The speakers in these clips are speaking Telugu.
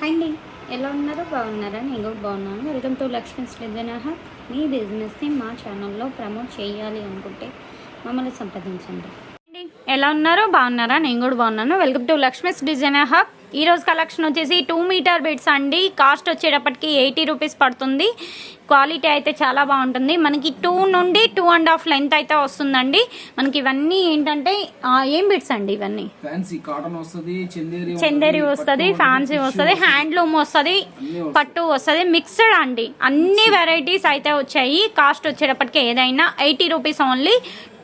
హాయ్ అండి. ఎలా ఉన్నారు? బాగున్నారా? నేను కూడా బాగున్నాను. వెల్కమ్ టు లక్ష్మీ సృజనహ. మీ బిజినెస్ని మా ఛానల్లో ప్రమోట్ చేయాలి అనుకుంటే మమ్మల్ని సంప్రదించండి. ఎలా ఉన్నారు? బాగున్నారా? నేను కూడా బాగున్నాను. Welcome to Lakshmi's design hub ఈరోజు కలెక్షన్ వచ్చేసి టూ మీటర్ బెడ్స్ అండి. కాస్ట్ వచ్చేటప్పటికి ఎయిటీ రూపీస్ పడుతుంది. క్వాలిటీ అయితే చాలా బాగుంటుంది. మనకి టూ నుండి టూ అండ్ హాఫ్ లెంత్ అయితే వస్తుందండి. మనకి ఇవన్నీ ఏంటంటే ఏం బిడ్స్ అండి ఇవన్నీ? ఫ్యాన్సీ కాటన్ వస్తది చందేరి వస్తుంది ఫ్యాన్సీ వస్తుంది హ్యాండ్లూమ్ వస్తుంది. పట్టు వస్తుంది మిక్స్డ్ అండి. అన్ని వెరైటీస్ అయితే వచ్చాయి. కాస్ట్ వచ్చేటప్పటికి ఏదైనా eighty rupees only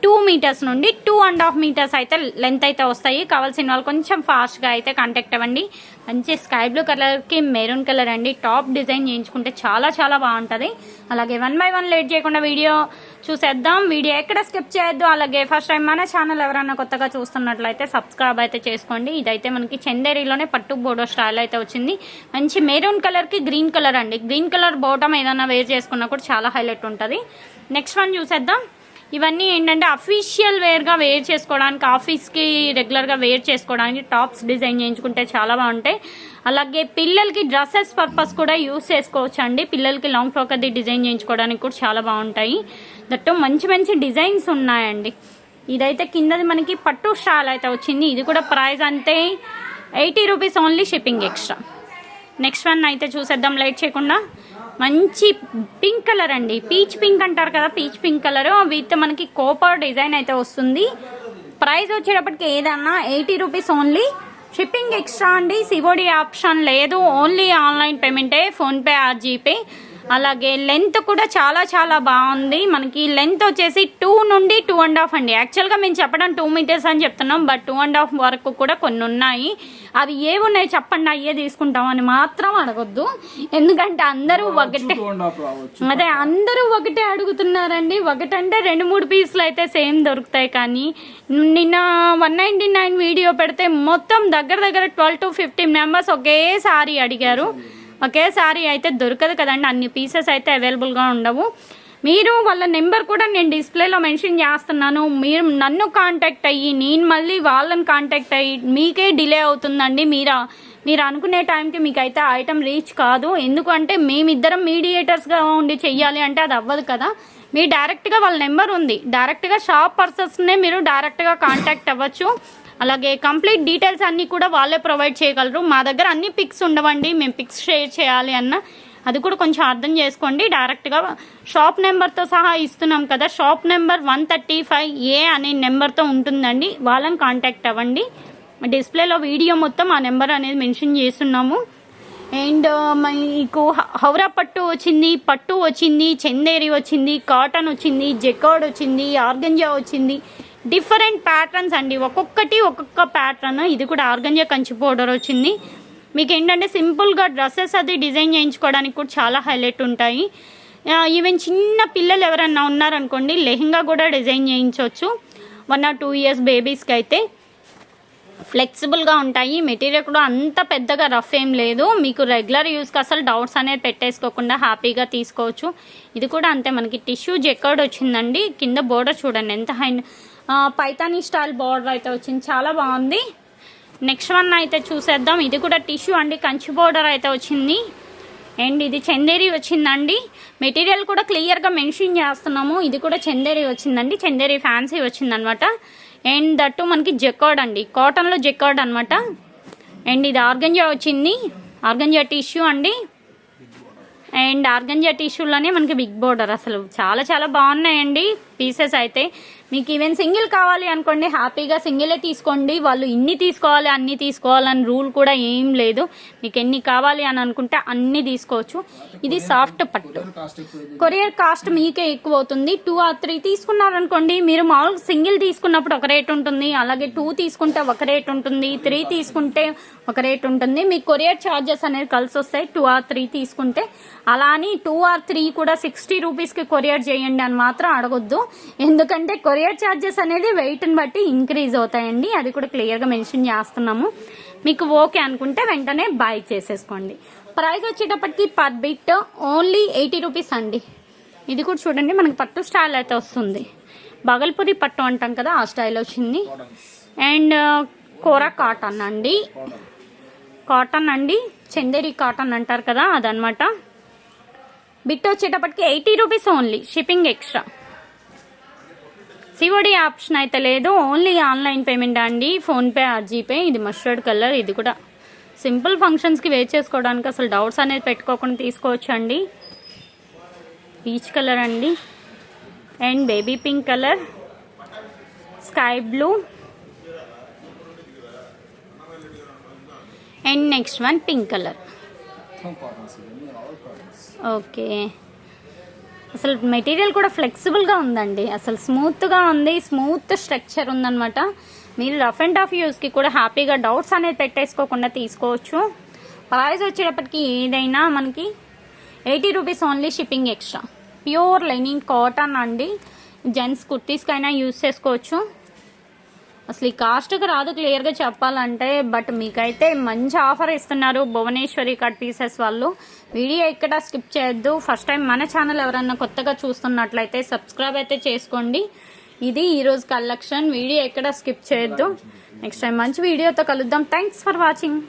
two meters నుండి టూ అండ్ హాఫ్ మీటర్స్ అయితే లెంత్ అయితే వస్తాయి. కావాల్సిన వాళ్ళు కొంచెం ఫాస్ట్గా అయితే కాంటాక్ట్ అవ్వండి. మంచి స్కై బ్లూ కలర్కి మెరూన్ కలర్ అండి. టాప్ డిజైన్ చేయించుకుంటే చాలా చాలా బాగుంటుంది. అలాగే వన్ బై వన్ లేట్ చేయకుండా వీడియో చూసేద్దాం. వీడియో ఎక్కడ స్కిప్ చేయొద్దు. అలాగే ఫస్ట్ టైం మన ఛానల్ ఎవరైనా కొత్తగా చూస్తున్నట్లయితే సబ్స్క్రైబ్ అయితే చేసుకోండి. ఇదైతే మనకి చందేరీలోనే పట్టు బోడో స్టైల్ అయితే వచ్చింది. మంచి మెరూన్ కలర్కి గ్రీన్ కలర్ అండి. గ్రీన్ కలర్ బోటం ఏదైనా వేర్ చేసుకున్నా కూడా చాలా హైలైట్ ఉంటుంది. నెక్స్ట్ వన్ చూసేద్దాం. ఇవన్నీ ఏంటంటే అఫీషియల్ వేర్గా వేర్ చేసుకోవడానికి ఆఫీస్కి రెగ్యులర్గా వేర్ చేసుకోవడానికి టాప్స్ డిజైన్ చేయించుకుంటే చాలా బాగుంటాయి. అలాగే పిల్లలకి డ్రెస్సెస్ పర్పస్ కూడా యూస్ చేసుకోవచ్చు అండి పిల్లలకి లాంగ్ ఫ్రాక్ అది డిజైన్ చేయించుకోవడానికి కూడా చాలా బాగుంటాయి. దట్టు మంచి మంచి డిజైన్స్ ఉన్నాయండి. ఇదైతే కిందది మనకి పట్టు స్టాల్ అయితే వచ్చింది. ఇది కూడా ప్రైస్ అంతే eighty rupees only shipping extra next one అయితే చూసేద్దాం. లైట్ చేయకుండా మంచి పింక్ కలర్ అండి. పీచ్ పింక్ అంటారు కదా పీచ్ పింక్ కలర్. విత్ మనకి కోపర్ డిజైన్ అయితే వస్తుంది. ప్రైస్ వచ్చేటప్పటికి ఏదన్నా eighty rupees only shipping extra అండి. సివోడి ఆప్షన్ లేదు. ఓన్లీ ఆన్లైన్ పేమెంటే ఫోన్పే ఆర్ జీపే అలాగే లెంత్ కూడా చాలా చాలా బాగుంది. మనకి లెంత్ వచ్చేసి టూ నుండి టూ అండ్ హాఫ్ అండి. యాక్చువల్గా మేము చెప్పడం టూ మీటర్స్ అని చెప్తున్నాం. బట్ టూ అండ్ హాఫ్ వరకు కూడా కొన్ని ఉన్నాయి. అవి ఏవి ఉన్నాయి చెప్పండి అయ్యే తీసుకుంటాం అని మాత్రం అడగొద్దు. ఎందుకంటే అందరూ ఒకటే అదే అందరూ ఒకటే అడుగుతున్నారండి. ఒకటంటే రెండు మూడు పీసులు అయితే సేమ్ దొరుకుతాయి కానీ నిన్న వన్ నైంటీ నైన్ వీడియో పెడితే మొత్తం దగ్గర దగ్గర ట్వెల్వ్ టు ఫిఫ్టీన్ మెంబర్స్ ఒకేసారి అడిగారు. ఒకేసారి అయితే దొరకదు కదండి. అన్ని పీసెస్ అయితే అవైలబుల్గా ఉండవు. మీరు వాళ్ళ నెంబర్ కూడా నేను డిస్ప్లేలో మెన్షన్ చేస్తున్నాను. మీరు నన్ను కాంటాక్ట్ అయ్యి నేను మళ్ళీ వాళ్ళని కాంటాక్ట్ అయ్యి మీకే డిలే అవుతుందండి. మీరు మీరు అనుకునే టైంకి మీకు అయితే ఐటమ్ రీచ్ కాదు. ఎందుకంటే మేమిద్దరం మీడియేటర్స్గా ఉండి చెయ్యాలి అంటే అది అవ్వదు కదా. మీరు డైరెక్ట్గా వాళ్ళ నెంబర్ ఉంది. డైరెక్ట్గా షాప్ పర్సన్స్నే మీరు డైరెక్ట్గా కాంటాక్ట్ అవ్వచ్చు. అలాగే కంప్లీట్ డీటెయిల్స్ అన్నీ కూడా వాళ్ళే ప్రొవైడ్ చేయగలరు. మా దగ్గర అన్ని పిక్స్ ఉండవండి. మేము పిక్స్ షేర్ చేయాలి అన్న. అది కూడా కొంచెం అర్థం చేసుకోండి. డైరెక్ట్గా షాప్ నెంబర్తో సహా ఇస్తున్నాం కదా. Shop number one thirty five A అనే నెంబర్తో ఉంటుందండి. వాళ్ళని కాంటాక్ట్ అవ్వండి. డిస్ప్లేలో వీడియో మొత్తం ఆ నెంబర్ అనేది మెన్షన్ చేస్తున్నాము. అండ్ మీకు హౌరా పట్టు వచ్చింది పట్టు వచ్చింది చందేరి వచ్చింది కాటన్ వచ్చింది జెకాడ్ వచ్చింది ఆర్గంజా వచ్చింది. డిఫరెంట్ ప్యాటర్న్స్ అండి. ఒక్కొక్కటి ఒక్కొక్క ప్యాటర్న్ ఇది కూడా ఆర్గంజా కంచి పౌడర్ వచ్చింది. మీకు ఏంటంటే సింపుల్గా డ్రెస్సెస్ అది డిజైన్ చేయించుకోవడానికి కూడా చాలా హైలైట్ ఉంటాయి. ఈవెన్ చిన్న పిల్లలు ఎవరన్నా ఉన్నారనుకోండి లెహంగా కూడా డిజైన్ చేయించవచ్చు. వన్ ఆర్ టూ ఇయర్స్ బేబీస్కి అయితే ఫ్లెక్సిబుల్గా ఉంటాయి. మెటీరియల్ కూడా అంత పెద్దగా రఫ్ ఏం లేదు. మీకు రెగ్యులర్ యూస్కి అసలు డౌట్స్ అనేది పెట్టేసుకోకుండా హ్యాపీగా తీసుకోవచ్చు. ఇది కూడా అంతే. మనకి టిష్యూ జెక్కర్డ్ వచ్చిందండి. కింద బోర్డర్ చూడండి. ఎంత హై పైతానీ స్టైల్ బార్డర్ అయితే వచ్చింది. చాలా బాగుంది. నెక్స్ట్ వన్ అయితే చూసేద్దాం. ఇది కూడా టిష్యూ అండి కంచి బోర్డర్ అయితే వచ్చింది. అండ్ ఇది చందేరి వచ్చిందండి. మెటీరియల్ కూడా క్లియర్గా మెన్షన్ చేస్తున్నాము. ఇది కూడా చందేరి వచ్చిందండి. చందేరి ఫ్యాన్సీ వచ్చిందనమాట. అండ్ దట్టు మనకి జెకార్డ్ అండి. కాటన్లో జెకార్డ్ అనమాట. అండ్ ఇది ఆర్గంజా వచ్చింది. ఆర్గంజా టిష్యూ అండి. అండ్ ఆర్గంజా టిష్యూలోనే మనకి బిగ్ బోర్డర్ అసలు. చాలా చాలా బాగున్నాయండి. పీసెస్ అయితే. మీకు ఈవెన్ సింగిల్ కావాలి అనుకోండి హ్యాపీగా సింగిలే తీసుకోండి. వాళ్ళు ఇన్ని తీసుకోవాలి అన్ని తీసుకోవాలని రూల్ కూడా ఏం లేదు. మీకు ఎన్ని కావాలి అని అనుకుంటే అన్ని తీసుకోవచ్చు. ఇది సాఫ్ట్ పట్టు. కొరియర్ కాస్ట్ మీకే ఎక్కువ అవుతుంది. టూ ఆర్ త్రీ తీసుకున్నారనుకోండి మీరు మామూలుగా సింగిల్ తీసుకున్నప్పుడు ఒక రేట్ ఉంటుంది. అలాగే టూ తీసుకుంటే ఒక రేట్ ఉంటుంది. త్రీ తీసుకుంటే ఒక రేట్ ఉంటుంది. మీ కొరియర్ ఛార్జెస్ అనేది కలిసి వస్తాయి. టూ ఆర్ త్రీ తీసుకుంటే. అలా అని టూ ఆర్ త్రీ కూడా సిక్స్టీ రూపీస్కి కొరియర్ చేయండి అని మాత్రం అడగొద్దు. ఎందుకంటే కొరియర్ ఛార్జెస్ అనేది వెయిట్ని బట్టి ఇంక్రీజ్ అవుతాయండి. అది కూడా క్లియర్గా మెన్షన్ చేస్తున్నాము. మీకు ఓకే అనుకుంటే వెంటనే బాయ్ చేసేసుకోండి. ప్రైస్ వచ్చేటప్పటికి per bit only eighty rupees అండి. ఇది కూడా చూడండి మనకి పట్టు స్టైల్ అయితే వస్తుంది. బగల్పూరి పట్టు అంటాం కదా ఆ స్టైల్ వచ్చింది. అండ్ కూర కాటన్ అండి. కాటన్ అండి చందేరి కాటన్ అంటారు కదా అదనమాట. బిట్ వచ్చేటప్పటికి eighty rupees only shipping extra. COD option అయితే లేదు. ఓన్లీ ఆన్లైన్ పేమెంట్ అండి. ఫోన్పే ఆర్ జీపే ఇది మస్టర్డ్ కలర్ ఇది కూడా సింపుల్ ఫంక్షన్స్కి వేర్ చేసుకోవడానికి అసలు డౌట్స్ అనేది పెట్టుకోకుండా తీసుకోవచ్చు అండి పీచ్ కలర్ అండి. And baby pink colour. Sky blue. And next one pink colour. Okay. అసలు మెటీరియల్ కూడా ఫ్లెక్సిబుల్గా ఉందండి. అసలు స్మూత్గా ఉంది స్మూత్ స్ట్రక్చర్ ఉందనమాట మీరు రఫ్ అండ్ టఫ్ యూస్కి కూడా హ్యాపీగా డౌట్స్ అనేది పెట్టేసుకోకుండా తీసుకోవచ్చు. ప్రైస్ వచ్చేటప్పటికి ఏదైనా మనకి eighty rupees only shipping extra. Pure lining cotton అండి. జెంట్స్ కుర్తీస్కైనా యూస్ చేసుకోవచ్చు. అసలు ఈ కాస్ట్కి రాదు క్లియర్గా చెప్పాలంటే బట్ మీకైతే మంచి ఆఫర్ ఇస్తున్నారు భువనేశ్వరి కట్ పీసెస్ వాళ్ళు. వీడియో ఇక్కడ స్కిప్ చేయొద్దు. ఫస్ట్ టైం మన ఛానల్ ఎవరన్నా కొత్తగా చూస్తున్నట్లయితే సబ్స్క్రైబ్ అయితే చేసుకోండి. ఇది ఈరోజు కలెక్షన్. వీడియో ఎక్కడ స్కిప్ చేయొద్దు. నెక్స్ట్ టైం మంచి వీడియోతో కలుద్దాం. Thanks for watching.